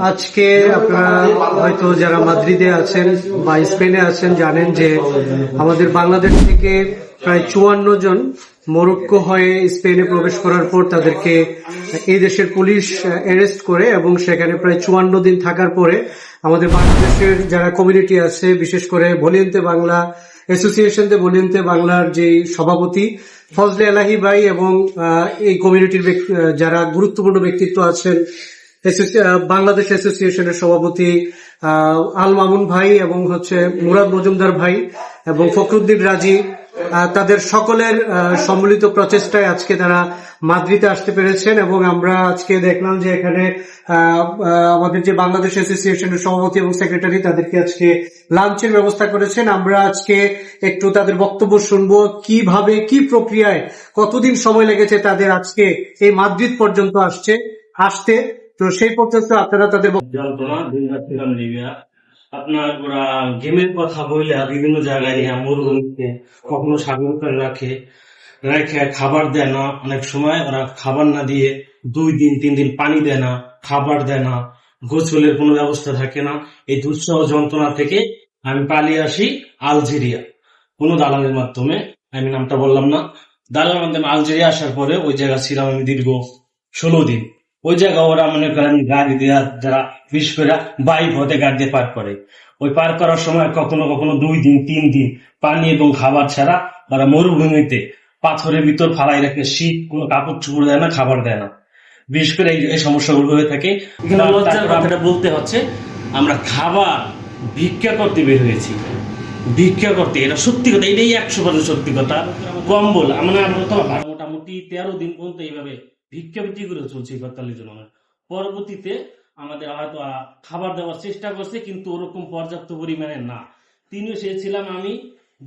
আজকে আপনারা হয়তো যারা মাদ্রিদে আছেন বা স্পেনে আছেন জানেন যে আমাদের বাংলাদেশ থেকে প্রায় চুয়ান্ন জন মরক্কো হয়ে স্পেনে প্রবেশ করার পর তাদেরকে এই দেশের পুলিশ অ্যারেস্ট করে এবং সেখানে প্রায় চুয়ান্ন দিন থাকার পরে আমাদের বাংলাদেশের যারা কমিউনিটি আছে, বিশেষ করে ভলিউন্তে বাংলা অ্যাসোসিয়েশন দে বাংলার যে সভাপতি ফজলে এলাহি ভাই এবং এই কমিউনিটির যারা গুরুত্বপূর্ণ ব্যক্তিত্ব আছেন বাংলাদেশ অ্যাসোসিয়েশনের সভাপতি আল মামুন ভাই এবং হচ্ছে মুরাদ মজুমদার ভাই এবং ফখরুদ্দিন রাজি তাদের সকলের সম্মিলিত প্রচেষ্টায় আজকে তারা মাদ্রিদে আসতে পেরেছেন এবং আমরা আজকে দেখলাম যে এখানে আমাদের যে বাংলাদেশ অ্যাসোসিয়েশনের সভাপতি এবং সেক্রেটারি তাদেরকে আজকে লাঞ্চের ব্যবস্থা করেছেন। আমরা আজকে একটু তাদের বক্তব্য শুনব, কীভাবে, কি প্রক্রিয়ায়, কতদিন সময় লেগেছে তাদের আজকে এই মাদ্রিদ পর্যন্ত আসছে, আসতে। তো সেই পর্যন্ত আপনারা তাদের আপনার ওরা গেমের কথা বলে বিভিন্ন জায়গায় নিয়ে মরুভূমিতে কখনো সাগর করে রাখে, রেখে খাবার দেয় না। অনেক সময় ওরা খাবার না দিয়ে দুই দিন, তিন দিন পানি দেয় না, খাবার দেয় না, গোসলের কোনো ব্যবস্থা থাকে না। এই দুঃসহ যন্ত্রণা থেকে আমি পালিয়ে আসি আলজেরিয়া। কোনো দালালের মাধ্যমে, আমি নামটা বললাম না। দালালের মাধ্যমে আলজেরিয়া আসার পরে ওই জায়গা ছিলাম আমি দীর্ঘ ষোলো দিন। ওই জায়গা ওরা মনে করেন গাড়ি দেওয়া যারা বিশেষ করে বাইক হতে গাড়ি দিয়ে পার করে। ওই পার করার সময় কখনো কখনো দুই দিন তিন দিন পানি এবং খাবার ছাড়া ওরা মরুভূমিতে পাথরের ভিতর ফালাই রাখে শীত কোনো কাপড় চুপড় দেয় না খাবার দেয় না। বিশেষ করে এই সমস্যাগুলো হয়ে থাকে। লজ্জার কথাটা বলতে হচ্ছে আমরা খাবার ভিক্ষা করতে বের হয়েছি। ভিক্ষা করতে এটা সত্যি কথা এটাই একশো পার্সেন্ট সত্যি কথা। কম্বল আমরা আমরা মোটামুটি তেরো দিন পর্যন্ত এইভাবে ভিক্ষাবৃত্তি করে চলছে এই পঁয়তাল্লিশ জন মানুষ। পরবর্তীতে আমাদের হয়তো খাবার দেওয়ার চেষ্টা করছে কিন্তু ওরকম পর্যাপ্ত পরিমাণে না। তিনিও চেয়েছিলাম আমি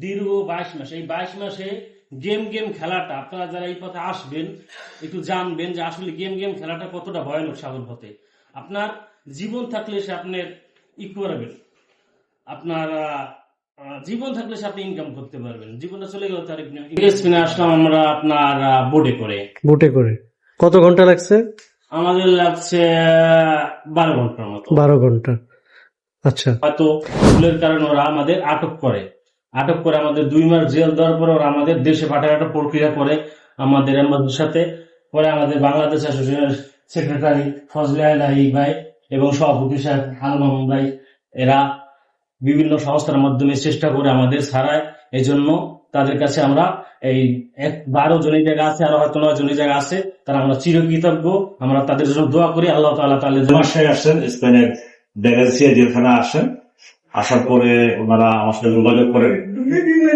দীর্ঘ বাইশ মাস এই বাইশ মাসে গেম গেম খেলাটা আপনারা যারা এই পথে আসবেন একটু জানবেন যে আসলে গেম গেম খেলাটা কতটা ভয়ানক সাগর পথে। আপনার জীবন থাকলে সে আপনার ই করবেন। আপনার জীবন থাকলে সে আপনি ইনকাম করতে পারবেন। জীবনটা চলে গেল তার আসলাম আমরা আপনার বোর্ডে করে। বুটে করে। কত ঘণ্টা লাগছে? আমাদের লাগছে বারো ঘণ্টার মতো। বারো ঘণ্টা। আচ্ছা। হয়তো ভুলের কারণে ওরা আমাদের আটক করে। আটক করে আমাদের দুই মাস জেল দেওয়ার পরে ওরা আমাদের দেশে পাঠার একটা প্রক্রিয়া করে আমাদের আমাদের সাথে। পরে আমাদের বাংলাদেশ অ্যাসোসিয়েশনের সেক্রেটারি ফজলে আলাহি ভাই এবং সভাপতি সাহেব আল মামুন ভাই এরা বিভিন্ন সংস্থার মাধ্যমে চেষ্টা করে আমাদের ছাড়ায় এই জন্য তাদের কাছে আমরা এই এক বারো জনের জায়গা আছে আরও হয়তো নয় জনের জায়গা আছে। তারা আমরা চিরকৃতজ্ঞ। আমরা তাদের জন্য দোয়া করি। আল্লাহ তালা তাদের আসেন স্পেনের ডেগালসিয়া জেলখানা আসেন। আসার পরে ওনারা আমার সাথে যোগাযোগ করেন।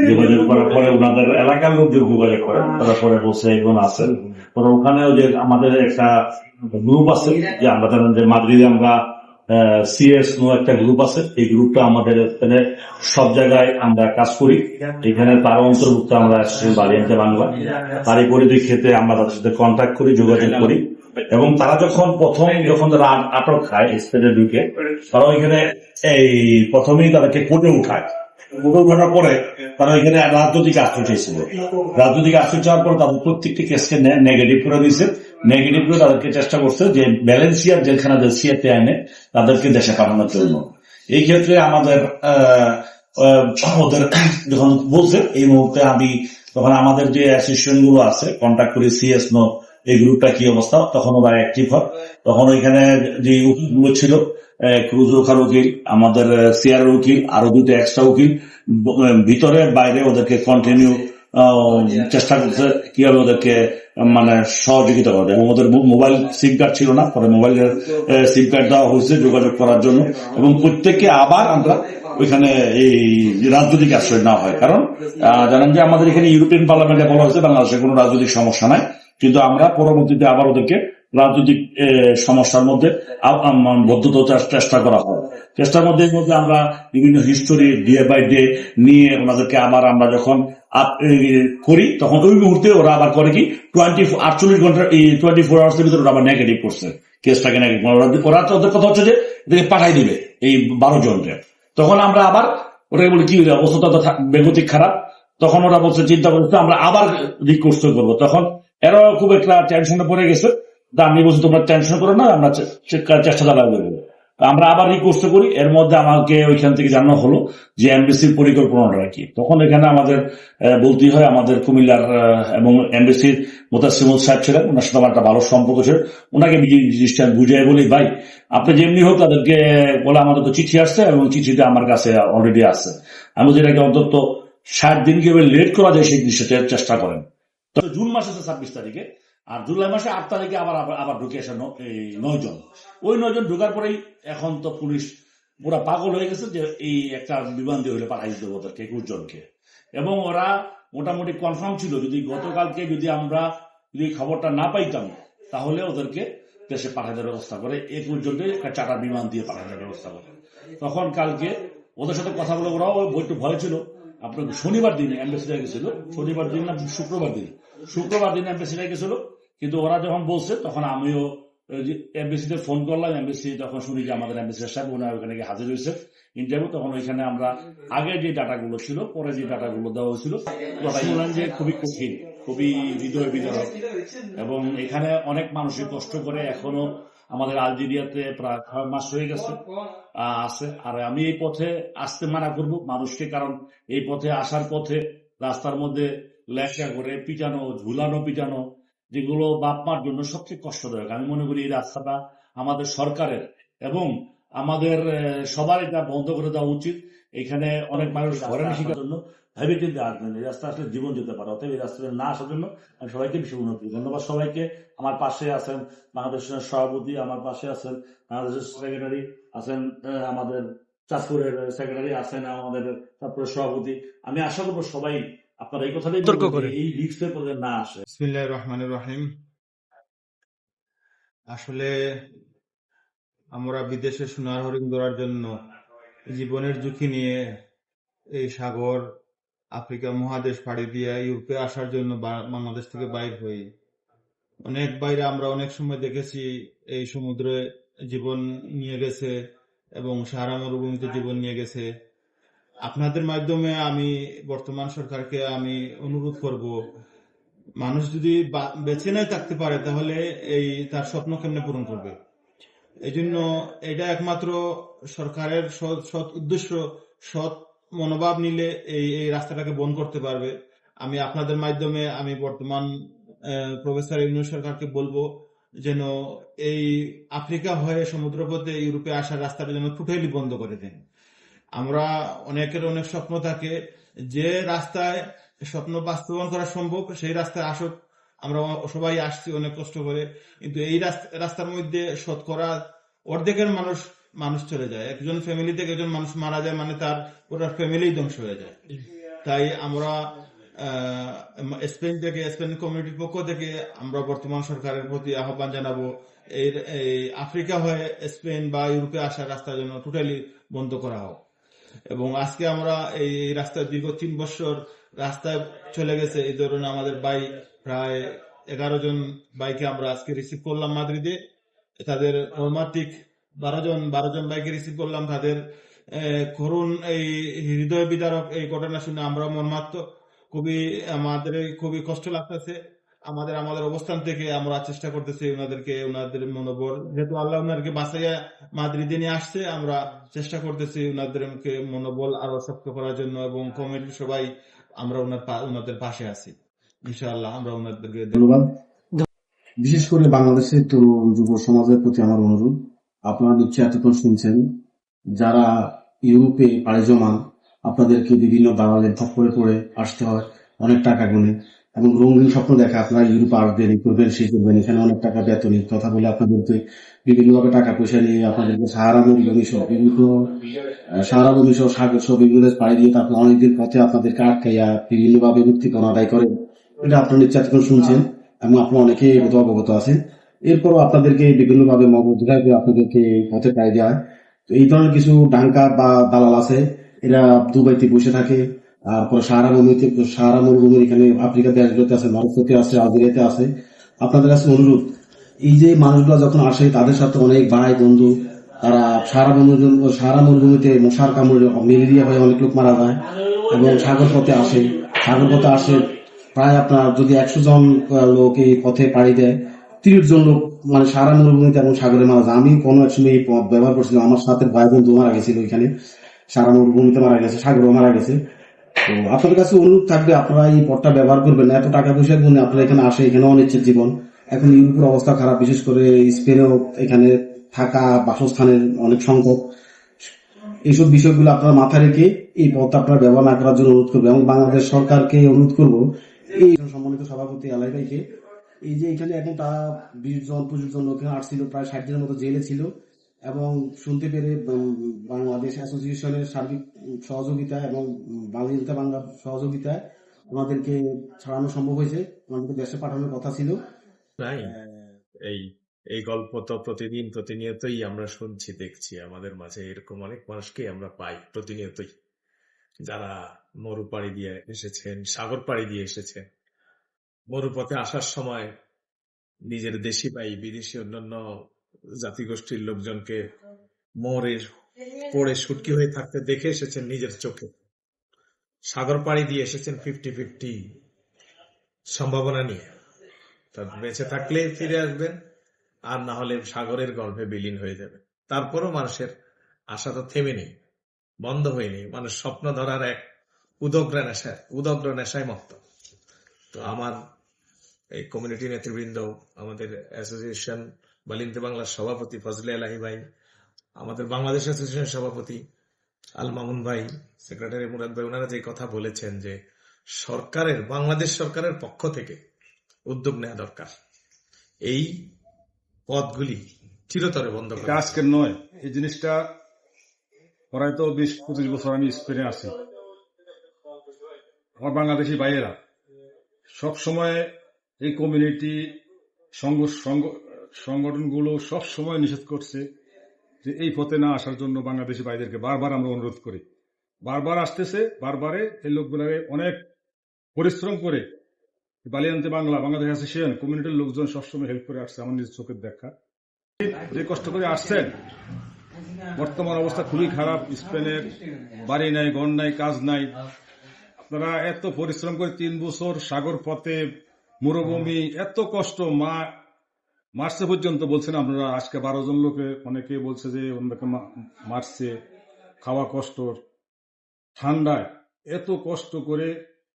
যোগাযোগ করার পরে ওনাদের এলাকার লোকদের যোগাযোগ করেন। তারপরে বসে এখন আছেন? পরে ওখানেও যে আমাদের একটা গ্রুপ আছে যে আমরা জানেন যে মাদ্রিদে আমরা সিএস নো একটা গ্রুপ আছে। এই গ্রুপটা আমাদের এখানে সব জায়গায় আমরা কাজ করি। এখানে তার অন্তর্ভুক্ত আমরা বাংলা তারই পরিপ্রেক্ষিতে আমরা তাদের সাথে কন্ট্যাক্ট করি, যোগাযোগ করি। এবং তারা যখন প্রথম যখন তারা আটক খায় স্পেনে ঢুকে তারা ওইখানে এই প্রথমেই তাদেরকে কোর্টে উঠায়। পরে তারা ওইখানে রাজনৈতিক আশ্রয় চেয়েছিল। রাজনৈতিক আশ্রয় চাওয়ার পরে তাদের প্রত্যেকটি কেসকে নেগেটিভ করে দিয়েছে। নেগেটিভ করে তাদেরকে চেষ্টা করছে যে ব্যালেন্সিয়ার যেখানে দেশিয়াতে আনে তাদেরকে দেশে পাঠানোর জন্য। এই ক্ষেত্রে আমাদের ওদের যখন বলছে এই মুহূর্তে আমি তখন আমাদের যে অ্যাসোসিয়েশনগুলো আছে কন্ট্যাক্ট করি সিএস নো এই গ্রুপটা কি অবস্থা তখন ওরা অ্যাক্টিভ হয়। তখন ওইখানে যে উকিলগুলো ছিল ক্রুজ রোখার উকিল আমাদের সিআর উকিল আরও দুটো এক্সট্রা উকিল ভিতরে বাইরে ওদেরকে কন্টিনিউ চেষ্টা করছে কীভাবে ওদেরকে মানে সহযোগিতা করবে। এবং ওদের মোবাইল সিম কার্ড ছিল না, পরে মোবাইলের সিম কার্ড দেওয়া হয়েছে যোগাযোগ করার জন্য। এবং প্রত্যেককে আবার আমরা ওইখানে এই রাজনৈতিক আশ্রয় নেওয়া হয়। কারণ জানেন যে আমাদের এখানে ইউরোপিয়ান পার্লামেন্টে বলা হয়েছে, বাংলাদেশে কোনো রাজনৈতিক সমস্যা নাই। কিন্তু আমরা পরবর্তীতে আবার ওদেরকে রাজনৈতিক সমস্যার মধ্যে বদ্ধত চেষ্টা- করা হয়। চেষ্টার মধ্যে মধ্যে আমরা বিভিন্ন হিস্টোরি ডে বাই ডে নিয়ে ওনাদেরকে আবার আমরা যখন করি, তখন ওই মুহূর্তে ওরা আবার করে কি টোয়েন্টি আটচল্লিশ ঘণ্টা টোয়েন্টি ফোর আওয়ার্স এর ভিতরে ওরা আবার নেগেটিভ করছে। কেসটাকে নেগেটিভ ওরা ওদের কথা হচ্ছে যে, এদেরকে পাঠাই দিবে, এই বারো জনকে। তখন আমরা আবার ওটাকে বলি, কি অবস্থা তো বেগতিক খারাপ। তখন ওরা বলছে, চিন্তা করছে আমরা আবার রিকোর্স করব তখন এরাও খুব একটা টেনশনে পড়ে গেছে। আমি বলছি, তোমরা টেনশন করো না, আমরা চেষ্টা তা আমরা আবার রিকোয়েস্ট করি। এর মধ্যে আমাকে ওইখান থেকে জানানো হলো যে এমবিসির পরিকল্পনাটা কি। তখন এখানে আমাদের বলতেই হয় আমাদের কুমিল্লার এবং এমবিসির মোতাসিমুল সাহেব ছিলেন। ওনার সাথে একটা ভালো সম্পর্ক ছিল। ওনাকে জিনিসটা বুঝাই বলি, ভাই, আপনি যেমনি হোক তাদেরকে বলে আমাদের তো চিঠি আসছে এবং চিঠিটা আমার কাছে অলরেডি আছে। আমি যেটাকে অন্তত ষাট দিন কীভাবে লেট করা যায় সেই জিনিসটা চেষ্টা করেন। তো জুন মাসে ছাব্বিশ তারিখে। আর জুলাই মাসে আট তারিখে আবার আবার- ঢুকে আসে নয় জন ওই নয় জন ঢুকার পরেই এখন তো পুলিশ পুরা পাগল হয়ে গেছে যে এই একটা বিমান দিয়ে হলে পাঠাই দেবো ওদেরকে একুশ জনকে এবং ওরা মোটামুটি কনফার্ম ছিল, যদি গতকালকে যদি আমরা যদি খবরটা না পাইতাম, তাহলে ওদেরকে দেশে পাঠানোর ব্যবস্থা করে একুশ জনকে একটা চাটা বিমান দিয়ে পাঠানোর ব্যবস্থা করে। তখন কালকে ওদের সাথে কথা বলে ওরাও একটু ভয় ছিল। আপনার শনিবার দিনে অ্যাম্বাসিডার গেছিল। শনিবার দিন না, শুক্রবার দিন। শুক্রবার দিন অ্যাম্বাসিডার গেছিল। কিন্তু ওরা যখন বলছে, তখন আমিও এমবিসিতে ফোন করলাম, এমবিসি তখন শুনি যে আমাদের এমবিসি সাহেব ওনার ওখানে গিয়ে হাজির হয়েছে ইন্টারভিউ তখন ওইখানে আমরা আগে যে ডাটাগুলো ছিল, পরে যে ডাটাগুলো দেওয়া হয়েছিল বললেন যে খুবই কঠিন, খুবই হৃদয় বিদারক। এবং এখানে অনেক মানুষই কষ্ট করে এখনও আমাদের আলজেরিয়াতে প্রায় ছয় মাস হয়ে গেছে আছে। আর আমি এই পথে আসতে মানা করব মানুষকে, কারণ এই পথে আসার পথে রাস্তার মধ্যে লেখা করে পিটানো, ঝুলানো, পিটানো যেগুলো বাপ মার জন্য সবচেয়ে কষ্টদায়ক। আমি মনে করি এই রাস্তাটা আমাদের সরকারের এবং আমাদের সবার এটা বন্ধ করে দেওয়া উচিত। এখানে অনেক মানুষ ঘরে শিকার জন্য ভেবে চিন্তে আসবেন এই রাস্তা আসলে জীবন যেতে পারে অতএব এই রাস্তাতে না আসার জন্য আমি সবাইকে বেশি উন্নতি করি। ধন্যবাদ সবাইকে। আমার পাশে আছেন বাংলাদেশের সভাপতি আমার পাশে আছেন বাংলাদেশের সেক্রেটারি আছেন আমাদের চাঁদপুরের সেক্রেটারি আছেন আমাদের চাঁদপুরের সভাপতি। আমি আশা করব সবাই আপনারা এই কথাটাই করেন। এই রিক্সের পথে না আসে। বিসমিল্লাহ রহমান রহিম। আসলে আমরা বিদেশে সোনার হরিণ ধরার জন্য জীবনের ঝুঁকি নিয়ে এই সাগর আফ্রিকা মহাদেশ পাড়ি দিয়ে ইউরোপে আসার জন্য বাংলাদেশ থেকে বাইর হই। অনেক বাইরে আমরা অনেক সময় দেখেছি এই সমুদ্রে জীবন নিয়ে গেছে এবং সাহারা মরুভূমিতে জীবন নিয়ে গেছে। আপনাদের মাধ্যমে আমি বর্তমান সরকারকে আমি অনুরোধ করব, মানুষ যদি বা- বেঁচে নাই থাকতে পারে, তাহলে এই তার স্বপ্ন কেমনে পূরণ করবে? এই জন্য এটা একমাত্র সরকারের সৎ উদ্দেশ্য, সৎ মনোভাব নিলে এই এই রাস্তাটাকে বন্ধ করতে পারবে। আমি আপনাদের মাধ্যমে আমি বর্তমান প্রফেসর ইউনুস সরকারকে বলব যেন এই আফ্রিকা হয়ে সমুদ্রপথে ইউরোপে আসার রাস্তাটা যেন টোটালি বন্ধ করে দেন। আমরা অনেকের অনেক স্বপ্ন থাকে যে রাস্তায় স্বপ্ন বাস্তবায়ন করা সম্ভব, সেই রাস্তায় আসুক, আমরা সবাই আসছি অনেক কষ্ট করে। কিন্তু এই রাস্তা- রাস্তার মধ্যে শতকরা অর্ধেকের মানুষ মানুষ চলে যায়। একজন ফ্যামিলি থেকে একজন মানুষ মারা যায় মানে তার পুরো ফ্যামিলি ধ্বংস হয়ে যায়। তাই আমরা স্পেন থেকে, স্পেন কমিউনিটির পক্ষ থেকে আমরা বর্তমান সরকারের প্রতি আহ্বান জানাব এই এই আফ্রিকা হয়ে স্পেন বা ইউরোপে আসার রাস্তা যেন টোটালি বন্ধ করা হোক। এবং আজকে আমরা এই রাস্তায় দীর্ঘ তিন বছর রাস্তায় চলে গেছে। এই ধরনের আমাদের ভাই প্রায় এগারো জন বাইকে আমরা আজকে রিসিভ করলাম মাদ্রিদে। তাদের মর্মান্তিক বারো জন বারো জন বাইকে রিসিভ করলাম। তাদের করুণ এই হৃদয় বিদারক এই ঘটনা শুনে আমরা মর্মাত্মক খুবই আমাদের খুবই কষ্ট লাগতেছে। আমাদের আমাদের অবস্থান থেকে আমরা চেষ্টা করতেছি ওনাদেরকে, ওনাদের মনোবল। যেহেতু আল্লাহ ওনাদেরকে বাঁচাইয়া মাদ্রিদে নিয়ে আসছে, আমরা চেষ্টা করতেছি ওনাদেরকে মনোবল আরও শক্ত করার জন্য এবং কমিটির সবাই আমরা ওনাদের পাশে আছি। ইনশাআল্লাহ আমরা ওনাদেরকে ধন্যবাদ। বিশেষ করে বাংলাদেশের তরুণ যুব সমাজের প্রতি আমার অনুরোধ, আপনারা নিশ্চয়ই এতক্ষণ শুনছেন, যারা ইউরোপে পাড়ি জমান, আপনাদেরকে বিভিন্ন দালালের খপ্পরে পড়ে আসতে হয়, অনেক টাকা গুনে। এবং রঙিন স্বপ্ন দেখা আপনারা ইউরোপে আসবেন এই করবেন সেই করবেন। এখানে অনেক টাকা বেতনের কথা বলে আপনাদেরকে বিভিন্নভাবে টাকা পয়সা নিয়ে আপনাদেরকে সাহারা মরুভূমি সহ বিভিন্ন সাহারা ভূমি সহ সাগর সহ বিভিন্ন পাড়ি দিয়ে তারপর অনেকদিন পথে আপনাদেরকে আটকাইয়া বিভিন্নভাবে মুক্তিপণ আদায় করে এটা আপনার নিশ্চয় শুনছেন, এবং আপনারা অনেকে এ কথা অবগত আছেন। এরপরও আপনাদেরকে বিভিন্নভাবে মগজ করে আপনাদেরকে পথে পাই দেওয়া হয়। তো এই ধরনের কিছু ডাঙ্কা বা দালাল আছে, এরা দুবাইতে বসে থাকে। তারপর সাহারা মরুভূমিতে সাহারা মরুভূমির এখানে আফ্রিকা দেশগুলোতে আছে মরক্কোতে আছে আলজেরিয়াতে আছে আপনাদের কাছে অনুরোধ, এই যে মানুষগুলো যখন আসে, তাদের সাথে অনেক ভাই বন্ধু, তারা সারা মরুভূমি সারা মরুভূমিতে মশার কামড়ে ম্যালেরিয়া হয়ে অনেক লোক মারা যায় এবং সাগর পথে আসে। সাগর পথে আসে প্রায় আপনার যদি একশো জন লোক এই পথে পাড়ি দেয়, তিরিশ জন লোক মানে সারা মরুভূমিতে এবং সাগরে মারা যায়। আমি কোনো এক সময় এই পথ ব্যবহার করছিলাম। আমার সাথে ভাই বন্ধু মারা গেছিল ওইখানে সারা মরুভূমিতে মারা গেছে, সাগরেও মারা গেছে। তো আপনাদের কাছে অনুরোধ থাকবে, আপনারা এই পথটা ব্যবহার করবেন এত টাকা পয়সা গুণে আপনারা এখানে আসে এখানে অনিচ্ছের জীবন। এখন ইউরোপের অবস্থা খারাপ, বিশেষ করে স্পেনেও এখানে থাকা বাসস্থানের অনেক সংকট এইসব বিষয়গুলো আপনারা মাথায় রেখে এই পথটা আপনারা ব্যবহার না করার জন্য অনুরোধ করব। এবং বাংলাদেশ সরকারকে অনুরোধ করব, এই সম্মানিত সভাপতি আলাই ভাইকে এই যে এখানে এখন তারা বিশ জন, পঁচিশ জন লোক আসছিল, প্রায় ষাট জনের মতো জেলে ছিল। এবং শুনতে পেরে বাংলাদেশ অ্যাসোসিয়েশনের সার্বিক সহযোগিতা এবং বাংলাদেশ বাংলা সহযোগিতায় ওনাদেরকে ছাড়ানো সম্ভব হয়েছে। ওনাদেরকে দেশে পাঠানোর কথা ছিল। এই এই গল্প তো প্রতিদিন প্রতিনিয়তই আমরা শুনছি দেখছি। আমাদের মাঝে এরকম অনেক মানুষকে আমরা পাই প্রতিনিয়তই। যারা মরু পাড়ি দিয়ে এসেছেন সাগর পাড়ি দিয়ে এসেছেন। মরুপথে আসার সময় নিজের দেশি পাই বিদেশি অন্যান্য জাতিগোষ্ঠীর লোকজনকে মরে পড়ে সুটকি হয়ে থাকতে দেখে এসেছেন নিজের চোখে। সাগর পাড়ি দিয়ে এসেছেন ফিফটি ফিফটি সম্ভাবনা নিয়ে। তা বেঁচে থাকলে ফিরে আসবেন, আর না হলে সাগরের গর্ভে বিলীন হয়ে যাবে। তারপরও মানুষের আশা তো থেমে নেই, বন্ধ হয়নি মানুষ স্বপ্ন ধরার এক উদগ্র নেশায় উদগ্র নেশায় মত্ত। তো আমার এই কমিউনিটি নেতৃবৃন্দ, আমাদের অ্যাসোসিয়েশন বালিন্তে বাংলার সভাপতি ফজলে আলাহি ভাই, আমাদের বাংলাদেশ অ্যাসোসিয়েশন সভাপতি আল মামুন ভাই, সেক্রেটারি মুরাদ ভাই, ওনারা যে কথা বলেছেন যে সরকারের, বাংলাদেশ সরকারের পক্ষ থেকে উদ্যোগ নেওয়া দরকার। এই পদগুলি চিরতরে বন্ধ আজকের নয়। এই জিনিসটা প্রায় তো বিশ, পঁচিশ বছর আমি স্পেনে আছি। আমার বাংলাদেশি ভাইয়েরা সব সময় এই কমিউনিটি সংগঠনগুলো সব সময় নিষেধ করছে যে এই পথে না আসার জন্য বাংলাদেশি ভাইদেরকে বারবার আমরা অনুরোধ করি। বারবার আসতেছে, বারবারে এই লোকগুলারে অনেক পরিশ্রম করে বালিয়ান্তে বাংলা, বাংলাদেশ অ্যাসোসিয়েশন, কমিউনিটির লোকজন সবসময় হেল্প করে আসছে, আমার নিজের চোখের দেখা। যে কষ্ট করে আসছেন, বর্তমান অবস্থা খুবই খারাপ, স্পেনের বাড়ি নাই, ঘর নাই, কাজ নাই। আপনারা এত পরিশ্রম করে তিন বছর সাগর পথে মরুভূমি, এত কষ্ট, মা মার্চে পর্যন্ত বলছেন আপনারা, আজকে বারো জন লোকে, অনেকে বলছে যে অন্যকে মারছে, খাওয়া কষ্ট ঠান্ডায়, এত কষ্ট করে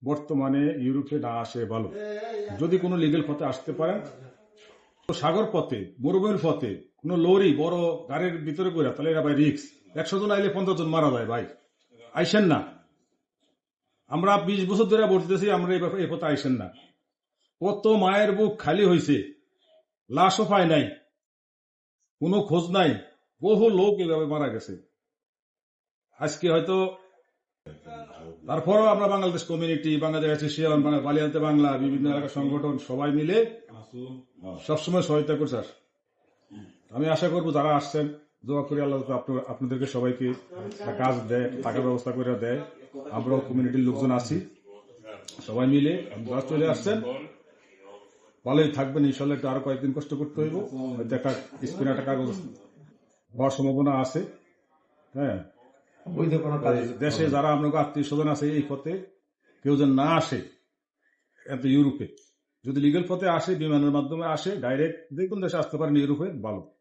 বর্তমানে ইউরোপে না আসে ভালো। যদি কোনো লিগেল পথে আসতে পারেন, তো সাগর পথে, মরুভূমির পথে, কোন লরি, বড় গাড়ির ভিতরে করে, তাহলে এরা ভাই রিক্স একশো জন আইলে পঞ্চাশ জন মারা যায় ভাই। আইসেন না। আমরা বিশ বছর ধরে বলতেছি আমরা এই পথে আইসেন না। কত মায়ের বুক খালি হয়েছে লাশও পায় নাই, কোনো খোঁজ নাই, বহু লোক এভাবে মারা গেছে। আজকে হয়তো তারপরও আমরা বাংলাদেশ কমিউনিটি বাংলাদেশ অ্যাসোসিয়েশন বাংলা বালিয়ান্তে বাংলা, বিভিন্ন এলাকার সংগঠন সবাই মিলে সবসময় সহায়তা করছে। আমি আশা করব যারা আসছেন, দোয়া করি আল্লাহ আপনাদেরকে সবাইকে কাজ দেয় টাকার ব্যবস্থা করে দেয়। আমরাও কমিউনিটির লোকজন আছি, সবাই মিলে চলে আসছেন ভালোই থাকবেন ইনশাল্লাহ একটু আরও কয়েকদিন কষ্ট করতে হইব। হয়তো একটা স্পিন একটা কাগজ হওয়ার সম্ভাবনা আছে। হ্যাঁ। দেশে যারা আপনাকে আত্মীয় স্বজন আছে এই পথে কেউ যেন না আসে এত ইউরোপে। যদি লিগেল পথে আসে বিমানের মাধ্যমে আসে ডাইরেক্ট যে কোন দেশে আসতে পারেন ইউরোপে ভালো।